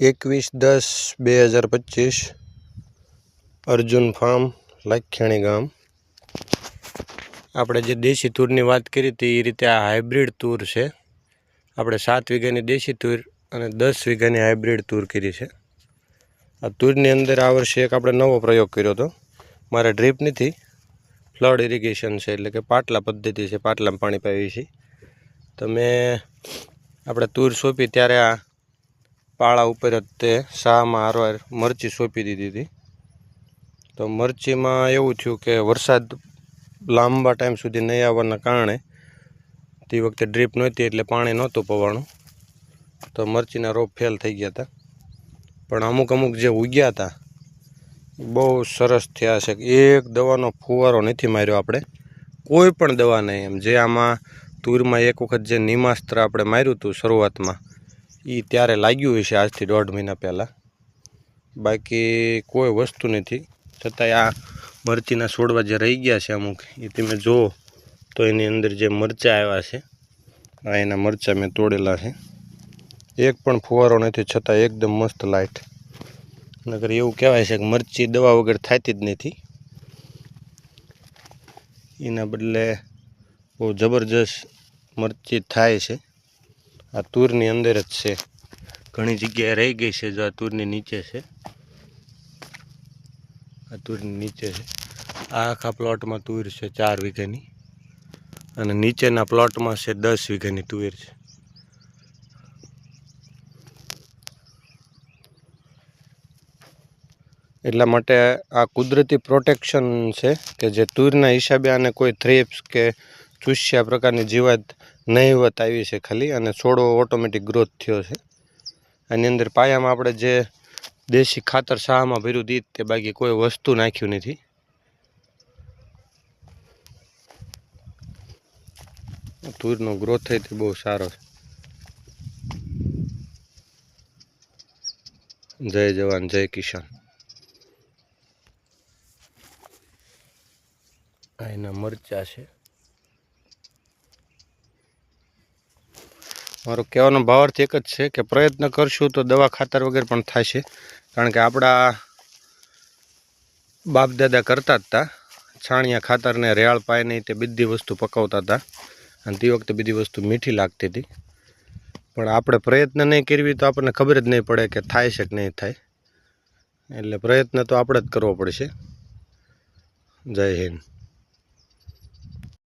એકવીસ દસ બે હજાર પચીસ. અર્જુન ફાર્મ લાખેણી ગામ. આપણે જે દેશી તૂરની વાત કરી હતી એ રીતે આ હાઇબ્રિડ તૂર છે. આપણે સાત વીઘાની દેશી તૂર અને દસ વીઘાની હાઇબ્રિડ તૂર કરી છે. આ તૂરની અંદર આ વર્ષે એક આપણે નવો પ્રયોગ કર્યો હતો. મારે ડ્રીપ નથી ફ્લડ ઇરિગેશન છે, એટલે કે પાટલા પદ્ધતિ છે, પાટલામાં પાણી પાવી છે. તો મેં આપણે તૂર સોંપી ત્યારે આ પાળા ઉપર જ તે શામાં હારવાર મરચી સોંપી દીધી હતી. તો મરચીમાં એવું થયું કે વરસાદ લાંબા ટાઈમ સુધી નહીં આવવાના કારણે તે વખતે ડ્રીપ નહોતી એટલે પાણી નહોતું પવાણું તો મરચીના રોપ ફેલ થઈ ગયા હતા. પણ અમુક અમુક જે ઉગ્યા હતા બહુ સરસ થયા છે. એક દવાનો ફુવારો નથી માર્યો આપણે. કોઈ પણ દવા નહીં એમ. જે આમાં તુરમાં એક વખત જે નિમાસ્ત્ર આપણે માર્યું હતું શરૂઆતમાં એ ત્યારે લાગ્યું હશે આજથી દોઢ મહિના પહેલાં. બાકી કોઈ વસ્તુ નથી. છતાંય આ મરચીના છોડવા જે રહી ગયા છે અમુક એ તમે જુઓ તો એની અંદર જે મરચાં આવ્યા છે, આ એના મરચાં મેં તોડેલા છે. એક પણ ફુવારો નથી, છતાં એકદમ મસ્ત લાઇટ નગર એવું કહેવાય છે કે મરચી દવા વગર થતી જ નથી. એના બદલે બહુ જબરજસ્ત મરચી થાય છે. આ તૂરની અંદર જ છે. ઘણી જગ્યાએ રહી ગઈ છે જો આ તૂરની નીચે છે. આ તૂરની નીચે છે. આ આખા પ્લોટમાં તુર છે ચાર વીઘાની. અને નીચેના પ્લોટમાં છે દસ વીઘાની તુવેર છે. એટલા માટે આ કુદરતી પ્રોટેક્શન છે કે જે તુરના હિસાબે આને કોઈ થ્રેપ્સ કે ચૂસ્યા પ્રકારની જીવાત નહીવત આવી છે ખાલી અને છોડો ઓટોમેટિક ગ્રોથ થયો છે. આની અંદર પાયામાં આપણે જે દેશી ખાતર શાહમાં ભર્યું દીધ તે બાકી કોઈ વસ્તુ નાખ્યું નથી. તુરનો ગ્રોથ થઈ તે બહુ સારો છે. જય જવાન, જય કિસાન. એના મરચા છે. મારો કહેવાનો ભાવાર્થ એક જ છે કે પ્રયત્ન કરશું તો દવા ખાતર વગર પણ થશે કારણ કે આપણા બાપદાદા કરતા જ હતા છાણિયા ખાતરને રેયાળ પાય નહીં તે બધી વસ્તુ પકવતા હતા અને તે વખતે બધી વસ્તુ મીઠી લાગતી હતી પણ આપણે પ્રયત્ન નહીં કરવી તો આપણને ખબર જ નહીં પડે કે થાય છે કે નહીં થાય. એટલે પ્રયત્ન તો આપણે જ કરવો પડશે. જય હિન્દ.